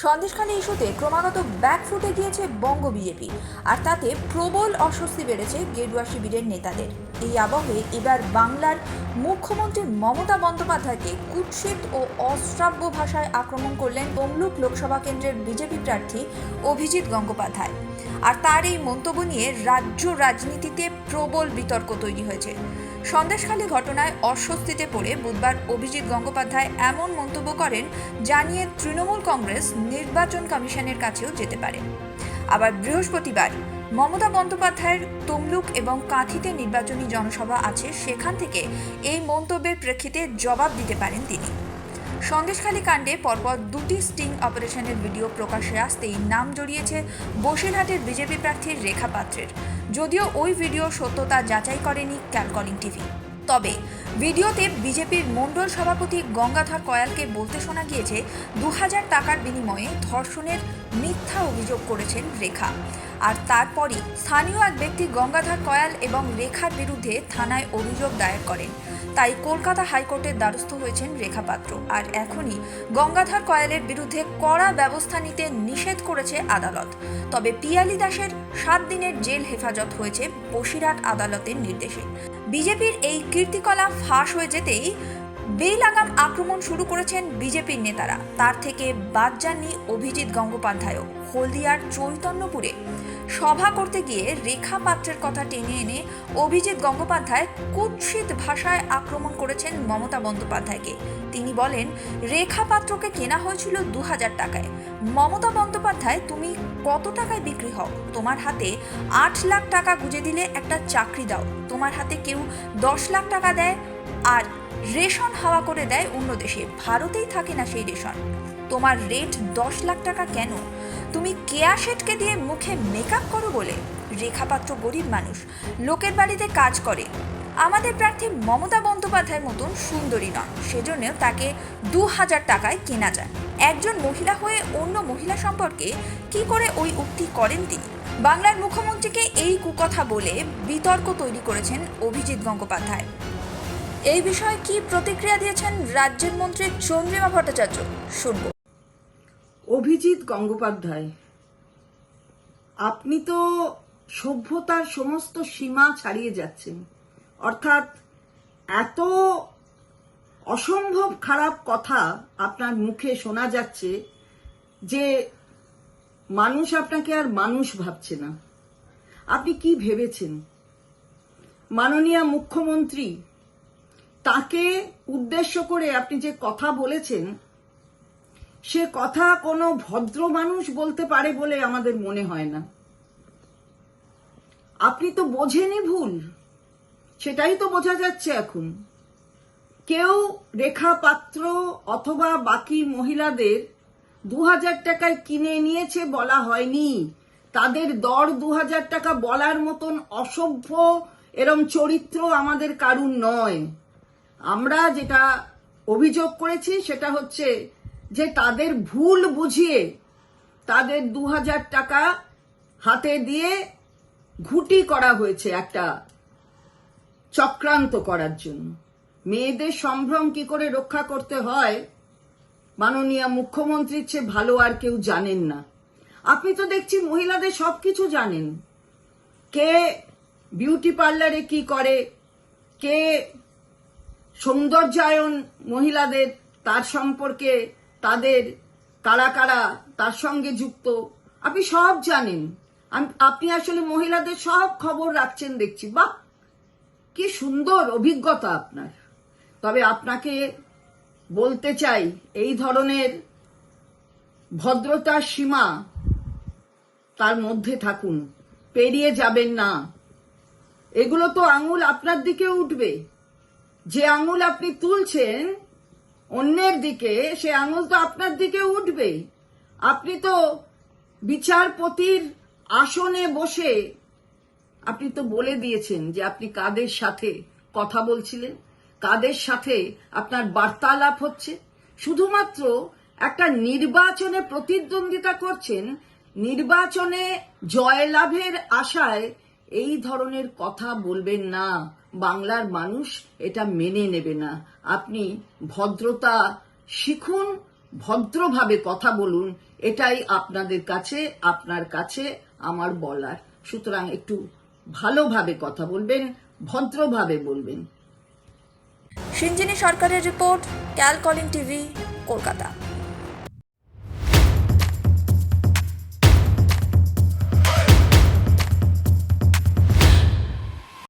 সন্দেশখালী ইস্যুতে ক্রমাগত ব্যাকফুটে গিয়েছে বঙ্গ বিজেপি, আর তাতে প্রবল অস্বস্তি বেড়েছে গেরুয়া শিবিরের নেতাদের। এই আবহে এবার বাংলার মুখ্যমন্ত্রী মমতা বন্দ্যোপাধ্যায়কে কুৎসিত ও অশ্রাব্য ভাষায় আক্রমণ করলেন তমলুক লোকসভা কেন্দ্রের বিজেপি প্রার্থী অভিজিৎ গঙ্গোপাধ্যায়। আর তার এই মন্তব্য নিয়ে রাজ্য রাজনীতিতে প্রবল বিতর্ক তৈরি হয়েছে। সন্দেশখালী ঘটনায় অস্বস্তিতে পড়ে বুধবার অভিজিৎ গঙ্গোপাধ্যায় এমন মন্তব্য করেন, জানিয়ে তৃণমূল কংগ্রেস নির্বাচন কমিশনের কাছেও যেতে পারে। আবার বৃহস্পতিবার মমতা বন্দ্যোপাধ্যায়ের তমলুক এবং কাঁথিতে নির্বাচনী জনসভা আছে, সেখান থেকে এই মন্তব্যের প্রেক্ষিতে জবাব দিতে পারেন তিনি। সন্দেশখালী কাণ্ডে পরপর দুটি স্টিং অপারেশনের ভিডিও প্রকাশ্যে আসতেই নাম জড়িয়েছে বসিরহাটের বিজেপি প্রার্থীর রেখা পাত্রের। যদিও ওই ভিডিও সত্যতা যাচাই করেনি ক্যালকলিং টিভি। তবে ভিডিওতে বিজেপির মণ্ডল সভাপতি গঙ্গাধর কয়ালকে বলতে শোনা গিয়েছে দু হাজার টাকার বিনিময়ে ধর্ষণের মিথ্যা অভিযোগ করেছেন রেখা। আর তারপরই স্থানীয় এক ব্যক্তি গঙ্গাধর কয়াল এবং রেখার বিরুদ্ধে থানায় অভিযোগ দায়ের করেন। তাই কলকাতা হাইকোর্টের দ্বারস্থ হয়েছেন রেখা পাত্র। আর এখনই গঙ্গাধর কয়ালের বিরুদ্ধে কড়া ব্যবস্থা নিতে নিষেধ করেছে আদালত। তবে পিয়ালি দাসের সাত দিনের জেল হেফাজত হয়েছে বসিরহাট আদালতের নির্দেশে। বিজেপির এই কীর্তিকলা ফাঁস হয়ে যেতেই বেলাগাম আক্রমণ শুরু করেছেন বিজেপির নেতারা। তার থেকে বাদ যাননি অভিজিৎ গঙ্গোপাধ্যায়ও। হলদিয়ার চৈতন্যপুরে। সভা করতে গিয়ে রেখা পাত্রের কথা টেনে এনে অভিজিৎ গঙ্গোপাধ্যায় কুৎসিত ভাষায় আক্রমণ করেছেন মমতা বন্দ্যোপাধ্যায়কে। তিনি বলেন, রেখা পাত্রকে কেনা হয়েছিল দু হাজার টাকায়। মমতা বন্দ্যোপাধ্যায়, তুমি কত টাকায় বিক্রি হও? তোমার হাতে আট লাখ টাকা গুঁজে দিলে একটা চাকরি দাও। তোমার হাতে কেউ দশ লাখ টাকা দেয় আর রেশন হাওয়া করে দেয় অন্য দেশে। ভারতেই থাকে না সেই রেশন। তোমার রেট দশ লাখ টাকা কেন? তুমি কেয়া শেটকে দিয়ে মুখে মেকআপ করো বলে? রেখাপাত্র গরিব মানুষ, লোকের বাড়িতে কাজ করে। আমাদের প্রার্থী মমতা বন্দ্যোপাধ্যায়ের মতন সুন্দরী নন সেজন্য তাকে দু হাজার টাকায় কেনা যায়। একজন মহিলা হয়ে অন্য মহিলা সম্পর্কে কি করে ওই উক্তি করেন তিনি? বাংলার মুখ্যমন্ত্রীকে এই কুকথা বলে বিতর্ক তৈরি করেছেন অভিজিৎ গঙ্গোপাধ্যায়। এই বিষয়ে কি প্রতিক্রিয়া দিয়েছেন রাজ্যের মন্ত্রী চন্দ্রিমা ভট্টাচার্য? শুনব। অভিজিৎ গঙ্গোপাধ্যায়, আপনি তো সভ্যতার সমস্ত সীমা ছাড়িয়ে যাচ্ছেন। অর্থাৎ এত অসম্ভব খারাপ কথা আপনার মুখে শোনা যাচ্ছে যে মানুষ আপনাকে আর মানুষ ভাবছে না। আপনি কি ভেবেছেন? মাননীয় মুখ্যমন্ত্রী তাকে উদ্দেশ্য করে আপনি যে কথা বলেছেন, সে কথা কোনো ভদ্র মানুষ বলতে পারে বলে আমাদের মনে হয় না। আপনি তো বোঝেনি ভুল, সেটাই তো বোঝা যাচ্ছে এখন। কেউ রেখা পাত্র অথবা বাকি মহিলাদের দু হাজার টাকায় কিনে নিয়েছে বলা হয়নি, তাদের দর দু হাজার টাকা বলার মতন অসভ্য এরম চরিত্র আমাদের কারুর নয়। আমরা যেটা অভিযোগ করেছি সেটা হচ্ছে যে তাদের ভুল বুঝিয়ে তাদের দু হাজার টাকা হাতে দিয়ে ঘুটি করা হয়েছে একটা চক্রান্ত করার জন্য। মেয়েদের সম্ভ্রম কি করে রক্ষা করতে হয়? মাননীয় মুখ্যমন্ত্রীর চেয়ে ভালো আর কেউ জানেন না। আপনি তো দেখছি মহিলাদের সবকিছু জানেন। কে বিউটি পার্লারে কি করে? কে সৌন্দর্যায়ন মহিলাদের তার সম্পর্কে তাদের কারা কারা তার সঙ্গে যুক্ত, আপনি সব জানেন। আপনি আসলে মহিলাদের সব খবর রাখছেন দেখছি। বাহ! কি সুন্দর অভিজ্ঞতা আপনার। তবে আপনাকে বলতে চাই, এই ধরনের ভদ্রতার সীমা তার মধ্যে থাকুন। পেরিয়ে যাবেন না। এগুলো তো আঙুল আপনার দিকে উঠবে। যে আঙুল আপনি তুলছেন অন্যের দিকে, সে আঙুল তো আপনার দিকে উঠবেই। আপনি তো বিচারপতির আসনে বসে, আপনি তো বলে দিয়েছেন যে আপনি কাদের সাথে কথা বলছিলেন, কাদের সাথে আপনার বার্তালাপ হচ্ছে। শুধুমাত্র একটা নির্বাচনে প্রতিদ্বন্দ্বিতা করছেন, নির্বাচনে জয়লাভের আশায় এই ধরনের কথা বলবেন না। বাংলার মানুষ এটা মেনে নেবে না। আপনি ভদ্রতা শিখুন, ভদ্রভাবে কথা বলুন, এটাই আপনাদের কাছে, আপনার কাছে আমার বলার। সুতরাং একটু ভালোভাবে কথা বলবেন, ভদ্রভাবে বলবেন। সিঞ্জিনী সরকারের রিপোর্ট ক্যালকলিং টিভি, কলকাতা।